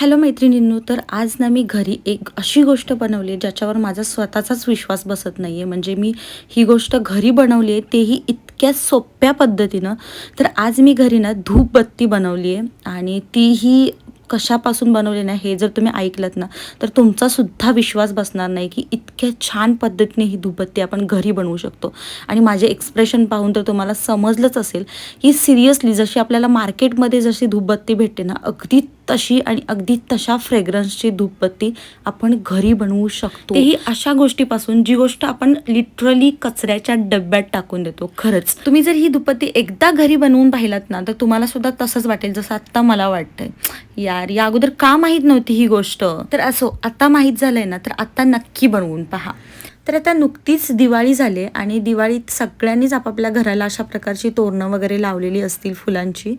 Hello मैत्रिणींनो तर आज ना मी घरी एक अशी गोष्ट बनवली आहे ज्याच्यावर माझा स्वतःचाच विश्वास बसत नाही आहे म्हणजे मी ही गोष्ट घरी बनवली आहे तेही इतक्या सोप्या पद्धतीनं. तर आज मी घरी ना धूपबत्ती बनवली आहे आणि तीही कशापासून बनवली ना हे जर तुम्ही ऐकलत ना तर तुमचासुद्धा विश्वास बसणार नाही की इतक्या छान पद्धतीने ही धूपबत्ती आपण घरी बनवू शकतो. आणि माझे एक्सप्रेशन पाहून तर तुम्हाला समजलंच असेल की सिरियसली जशी आपल्याला मार्केटमध्ये जशी धूपबत्ती भेटते ना अगदी तशी आणि अगदी तशा फ्रेग्रन्सची धूपबत्ती आपण घरी बनवू शकतो. तेही अशा गोष्टीपासून जी गोष्ट आपण लिटरली कचऱ्याच्या डब्यात टाकून देतो खरंच. तुम्ही जर ही धूपबत्ती एकदा घरी बनवून पाहिलात ना तर तुम्हाला सुद्धा तसंच वाटेल जसं आत्ता मला वाटतंय. यार या अगोदर का माहीत नव्हती ही गोष्ट? तर असो आता माहीत झालंय ना तर आता नक्की बनवून पहा. तर आता नुकतीच दिवाळी झाली आणि दिवाळीत सगळ्यांनीच आपापल्या घराला अशा प्रकारची तोरणं वगैरे लावलेली असतील फुलांची.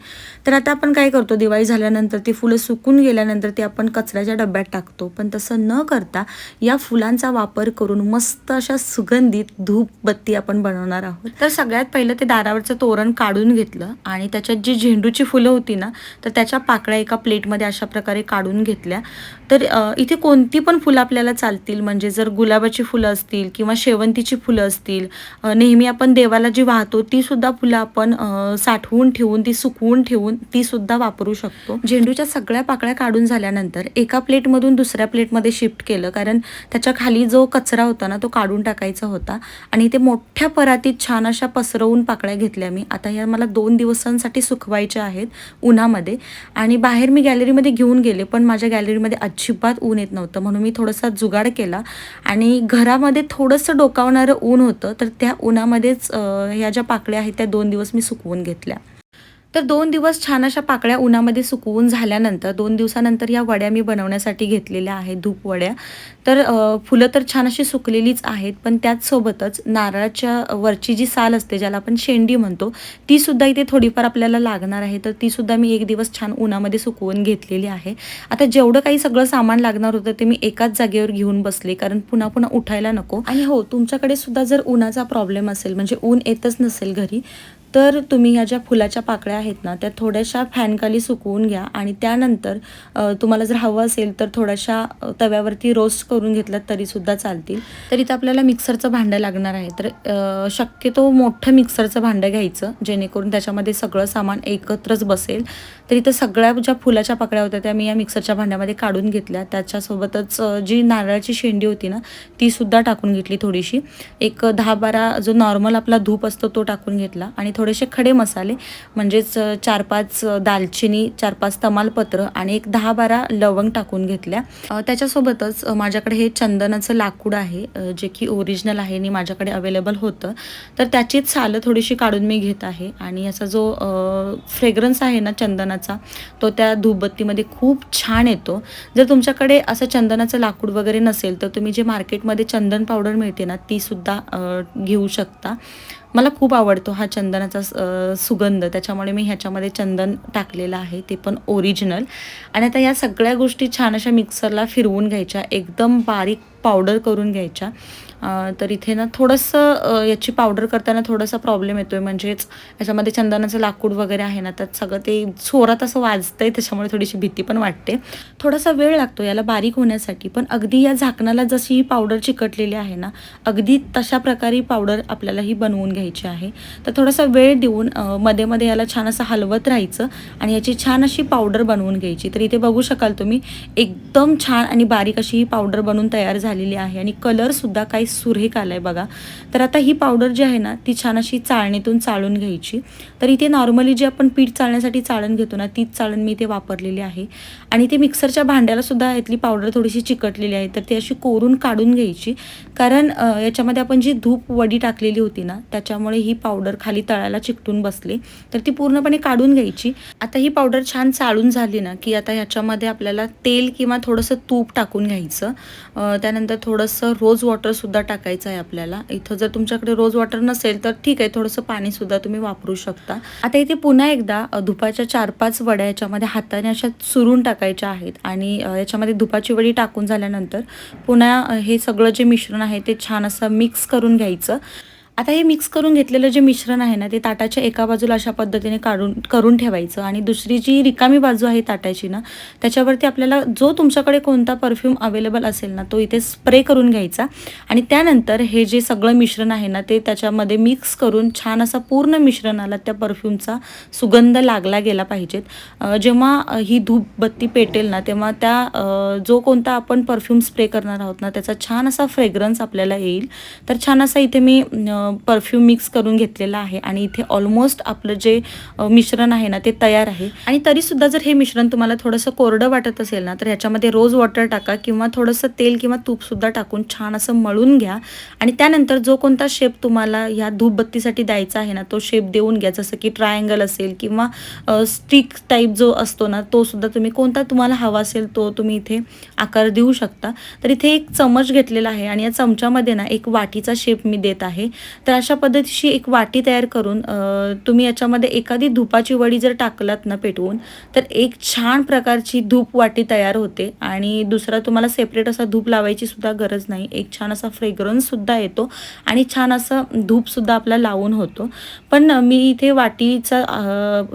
तर आता आपण काय करतो? दिवाळी झाल्यानंतर ती फुलं सुकून गेल्यानंतर ती आपण कचऱ्याच्या डब्यात टाकतो. पण तसं न करता या फुलांचा वापर करून मस्त अशा सुगंधित धूपबत्ती आपण बनवणार आहोत. तर सगळ्यात पहिलं ते दारावरचं तोरण काढून घेतलं आणि त्याच्यात जी झेंडूची फुलं होती ना तर त्याच्या पाकळ्या एका प्लेटमध्ये अशा प्रकारे काढून घेतल्या. तर इथे कोणती पण फुलं आपल्याला चालतील म्हणजे जर गुलाबाची फुलं असतील असतील किंवा शेवंतीची फुलं असतील नेहमी आपण देवाला जी वाहतो ती सुद्धा फुलं आपण साठवून ठेवून ती सुकवून ठेवून ती सुद्धा वापरू शकतो. झेंडूच्या सगळ्या पाकळ्या काढून झाल्यानंतर एका प्लेटमधून दुसऱ्या प्लेटमध्ये शिफ्ट केलं कारण त्याच्याखाली जो कचरा होता ना तो काढून टाकायचा होता. आणि ते मोठ्या परातीत छान अशा पसरवून पाकळ्या घेतल्या मी. आता ह्या मला दोन दिवसांसाठी सुकवायच्या आहेत उन्हामध्ये. आणि बाहेर मी गॅलरीमध्ये घेऊन गेले पण माझ्या गॅलरीमध्ये अजिबात ऊन येत नव्हतं. म्हणून मी थोडासा जुगाड केला. आणि घरामध्ये थोडंसं डोकावणारं ऊन होतं तर त्या उन्हामध्येच ह्या ज्या पाकळ्या आहेत त्या दोन दिवस मी सुकवून घेतल्या. तर दोन दिवस छान अशा पाकळ्या उन्हामध्ये सुकवून झाल्यानंतर दोन दिवसानंतर या वड्या मी बनवण्यासाठी घेतलेल्या आहेत धूप वड्या. तर फुलं तर छान अशी सुकलेलीच आहेत पण त्याचसोबतच नारळाच्या वरची जी साल असते ज्याला आपण शेंडी म्हणतो ती सुद्धा इथे थोडीफार आपल्याला लागणार आहे. तर ती सुद्धा मी एक दिवस छान उन्हामध्ये सुकवून घेतलेली आहे. आता जेवढं काही सगळं सामान लागणार होतं ते मी एकाच जागेवर घेऊन बसले कारण पुन्हा पुन्हा उठायला नको. आणि हो तुमच्याकडे सुद्धा जर उन्हाचा प्रॉब्लेम असेल म्हणजे ऊन येतच नसेल घरी तर तुम्ही ह्या ज्या फुलाच्या पाकळ्या आहेत ना त्या थोड्याशा फॅनखाली सुकवून घ्या आणि त्यानंतर तुम्हाला जर हवं असेल तर थोड्याशा तव्यावरती रोस्ट करून घेतल्यात तरीसुद्धा चालतील. तर इथं आपल्याला मिक्सरचं भांडं लागणार आहे. तर शक्यतो मोठं मिक्सरचं भांडं घ्यायचं जेणेकरून त्याच्यामध्ये सगळं सामान एकत्रच बसेल. तर इथं सगळ्या ज्या फुलाच्या पाकळ्या होत्या त्या मी या मिक्सरच्या भांड्यामध्ये काढून घेतल्या. त्याच्यासोबतच जी नारळाची शेंडी होती ना तीसुद्धा टाकून घेतली थोडीशी. एक दहा बारा जो नॉर्मल आपला धूप असतो तो टाकून घेतला आणि थोडेसे खडे मसाले म्हणजेच चार पाच दालचिनी चार पाच तमालपत्र आणि एक दहा बारा लवंग टाकून घेतल्या. त्याच्यासोबतच माझ्याकडे हे चंदनाचं लाकूड आहे जे की ओरिजिनल आहे आणि माझ्याकडे अवेलेबल होतं. तर त्याचीच सालं थोडीशी काढून मी घेत आहे आणि याचा जो फ्रेग्रन्स आहे ना चंदनाचा तो त्या धूपबत्तीमध्ये खूप छान येतो. जर तुमच्याकडे असं चंदनाचं लाकूड वगैरे नसेल तर तुम्ही जे मार्केटमध्ये चंदन पावडर मिळते ना ती सुद्धा घेऊ शकता. मला खूप आवडतो हा चंदनाचा सुगंध. त्याच्यामुळे मी ह्याच्यामध्ये चंदन टाकलेलं आहे. ते पण ओरिजिनल आणि आता या सगळ्या गोष्टी छान अशा मिक्सरला फिरवून घ्यायच्या. एकदम बारीक पावडर करून घ्यायच्या. तर इथे ना थोडंसं याची पावडर करताना थोडासा प्रॉब्लेम येतो आहे म्हणजेच याच्यामध्ये चंदनाचं लाकूड वगैरे आहे ना त्यात सगळं ते चोरात असं वाजतं आहे त्याच्यामुळे थोडीशी भीती पण वाटते. थोडासा वेळ लागतो याला बारीक होण्यासाठी पण अगदी या झाकणाला जशी ही पावडर चिकटलेली आहे ना अगदी तशा प्रकारे पावडर आपल्याला ही बनवून घ्यायची आहे. तर थोडासा वेळ देऊन मध्ये मध्ये याला छान असं हलवत राहायचं आणि याची छान अशी पावडर बनवून घ्यायची. तर इथे बघू शकाल तुम्ही एकदम छान आणि बारीक अशी ही पावडर बनवून तयार झालेली आहे. आणि कलरसुद्धा काही सुरेख आला आहे बघा. तर आता ही पावडर जी आहे ना ती छान अशी चाळणीतून चाळून घ्यायची. तर इथे नॉर्मली जी आपण पीठ चाळण्यासाठी चाळण घेतो ना तीच चाळण मी इथे वापरलेली आहे. आणि ते मिक्सरच्या भांड्याला सुद्धा यातली पावडर थोडीशी चिकटलेली आहे. तर ती अशी कोरून काढून घ्यायची. कारण याच्यामध्ये आपण जी धूप वडी टाकलेली होती ना त्याच्यामुळे ही पावडर खाली तळाला चिकटून बसले. तर ती पूर्णपणे काढून घ्यायची. आता ही पावडर छान चाळून झाली ना की आता ह्याच्यामध्ये आपल्याला तेल किंवा थोडंसं तूप टाकून घ्यायचं. त्यानंतर थोडंसं रोज वॉटरसुद्धा टाकायचं आहे आपल्याला. इथं जर तुमच्याकडे रोज वॉटर नसेल तर ठीक आहे थोडंसं पाणीसुद्धा तुम्ही वापरू शकता. आता इथे पुन्हा एकदा धुपाच्या चार पाच वड्या याच्यामध्ये हाताने अशा चुरून टाकायच्या आहेत आणि याच्यामध्ये धुपाची वडी टाकून झाल्यानंतर पुन्हा हे सगळं जे मिश्रण आहे ते छान असं मिक्स करून घ्यायचं. आता हे मिक्स करून घेतलेलं जे मिश्रण आहे ना ते ताटाच्या एका बाजूला अशा पद्धतीने काढून करून ठेवायचं आणि दुसरी जी रिकामी बाजू आहे ताटाची ना त्याच्यावरती आपल्याला जो तुमच्याकडे कोणता परफ्यूम अवेलेबल असेल ना तो इथे स्प्रे करून घ्यायचा. आणि त्यानंतर हे जे सगळं मिश्रण आहे ना ते त्याच्यामध्ये मिक्स करून छान असा पूर्ण मिश्रणाला त्या परफ्यूमचा सुगंध लागला गेला पाहिजेत. जेव्हा ही धूपबत्ती पेटेल ना तेव्हा त्या जो कोणता आपण परफ्यूम स्प्रे करणार आहोत ना त्याचा छान असा फ्रेग्रन्स आपल्याला येईल. तर छान असा इथे मी परफ्यूम मिक्स करून घेतलेला आहे आणि इथे ऑलमोस्ट आपलं जे मिश्रण आहे ना ते तयार आहे. आणि तरीसुद्धा जर हे मिश्रण तुम्हाला थोडंसं कोरडं वाटत असेल ना तर ह्याच्यामध्ये रोज वॉटर टाका किंवा थोडंसं तेल किंवा तूपसुद्धा टाकून छान असं मळून घ्या. आणि त्यानंतर जो कोणता शेप तुम्हाला ह्या धूपबत्तीसाठी द्यायचा आहे ना तो शेप देऊन घ्या. जसं की ट्रायंगल असेल किंवा स्टिक टाईप जो असतो ना तो सुद्धा तुम्ही कोणता तुम्हाला हवा असेल तो तुम्ही इथे आकार देऊ शकता. तर इथे एक चमच घेतलेला आहे आणि या चमच्यामध्ये ना एक वाटीचा शेप मी देत आहे. तर अशा पद्धतीची एक वाटी तयार करून तुम्ही याच्यामध्ये एखादी धुपाची वडी जर टाकलात ना पेटवून तर एक छान प्रकारची धूप वाटी तयार होते. आणि दुसरा तुम्हाला सेपरेट असा धूप लावायची सुद्धा गरज नाही. एक छान असा फ्रेग्रन्ससुद्धा येतो आणि छान असं धूपसुद्धा आपला लावून होतो. पण मी इथे वाटीचा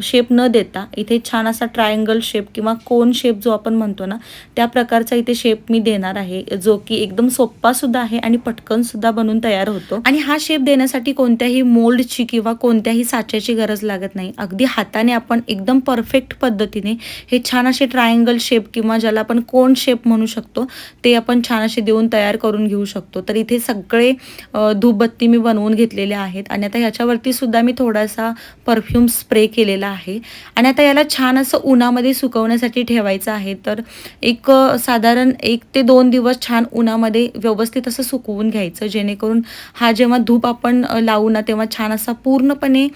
शेप न देता इथे छान असा ट्रायंगल शेप किंवा कोन शेप जो आपण म्हणतो ना त्या प्रकारचा इथे शेप मी देणार आहे. जो की एकदम सोप्पासुद्धा आहे आणि पटकनसुद्धा बनून तयार होतो. आणि हा शेप देण्यासाठी कोणत्याही मोल्डची किंवा कोणत्याही साच्याची गरज लागत नाही. अगदी हाताने आपण एकदम परफेक्ट पद्धतीने हे छान असे ट्रायंगल शेप किंवा ज्याला आपण कोण शेप म्हणू शकतो ते आपण छान असे देऊन तयार करून घेऊ शकतो. तर इथे सगळे धूपबत्ती मी बनवून घेतलेले आहेत आणि आता ह्याच्यावरती सुद्धा मी थोडासा परफ्यूम स्प्रे केलेला आहे. आणि आता याला छान असं उन्हामध्ये सुकवण्यासाठी ठेवायचं आहे. तर एक साधारण एक ते दोन दिवस छान उन्हामध्ये व्यवस्थित असं सुकवून घ्यायचं जेणेकरून हा जेव्हा धूप आपण लावू ना तेव्हा छान असा पूर्णपणे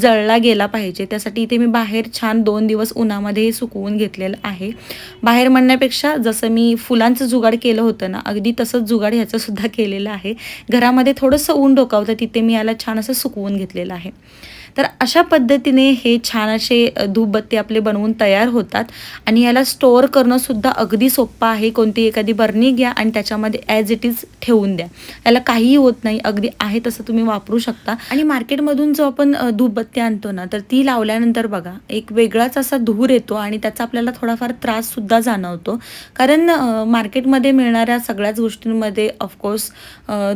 जळला गेला पाहिजे. त्यासाठी इथे मी बाहेर छान दोन दिवस उन्हामध्ये हे सुकवून घेतलेलं आहे. बाहेर म्हणण्यापेक्षा जसं मी फुलांचं जुगाड केलं होतं ना अगदी तसंच जुगाड ह्याचं सुद्धा केलेलं आहे. घरामध्ये थोडंसं ऊन डोकावतं तिथे मी याला छान असं सुकवून घेतलेलं आहे. तर अशा पद्धतीने हे छान असे धूपबत्ती आपले बनवून तयार होतात. आणि याला स्टोअर करणंसुद्धा अगदी सोपं आहे. कोणती एखादी बर्नी घ्या आणि त्याच्यामध्ये ॲज इट इज ठेवून द्या. याला काहीही होत नाही. अगदी आहे तसं तुम्ही वापरू शकता. आणि मार्केटमधून जो आपण धूपबत्ती आणतो ना तर ती लावल्यानंतर बघा एक वेगळाच असा धूर येतो आणि त्याचा आपल्याला थोडाफार त्राससुद्धा जाणवतो. कारण मार्केटमध्ये मिळणाऱ्या सगळ्याच गोष्टींमध्ये ऑफकोर्स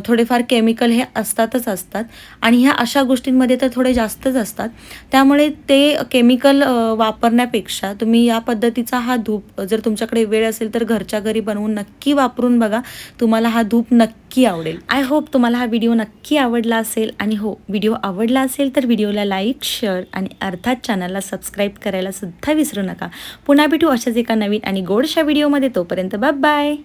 थोडेफार केमिकल हे असतातच असतात. आणि ह्या अशा गोष्टींमध्ये तर थोडे जास्त जास्तच असतात. त्यामुळे ते केमिकल वापरण्यापेक्षा तुम्ही या पद्धतीचा हा धूप जर तुमच्याकडे वेळ असेल तर घरच्या घरी बनवून नक्की वापरून बघा. तुम्हाला हा धूप नक्की आवडेल. आय होप तुम्हाला हा व्हिडिओ नक्की आवडला असेल. आणि हो व्हिडिओ आवडला असेल तर व्हिडिओला लाईक शेअर आणि अर्थात चॅनलला सबस्क्राईब करायला सुद्धा विसरू नका. पुन्हा भेटू अशाच एका नवीन आणि गोडशा व्हिडिओमध्ये तोपर्यंत बाय बाय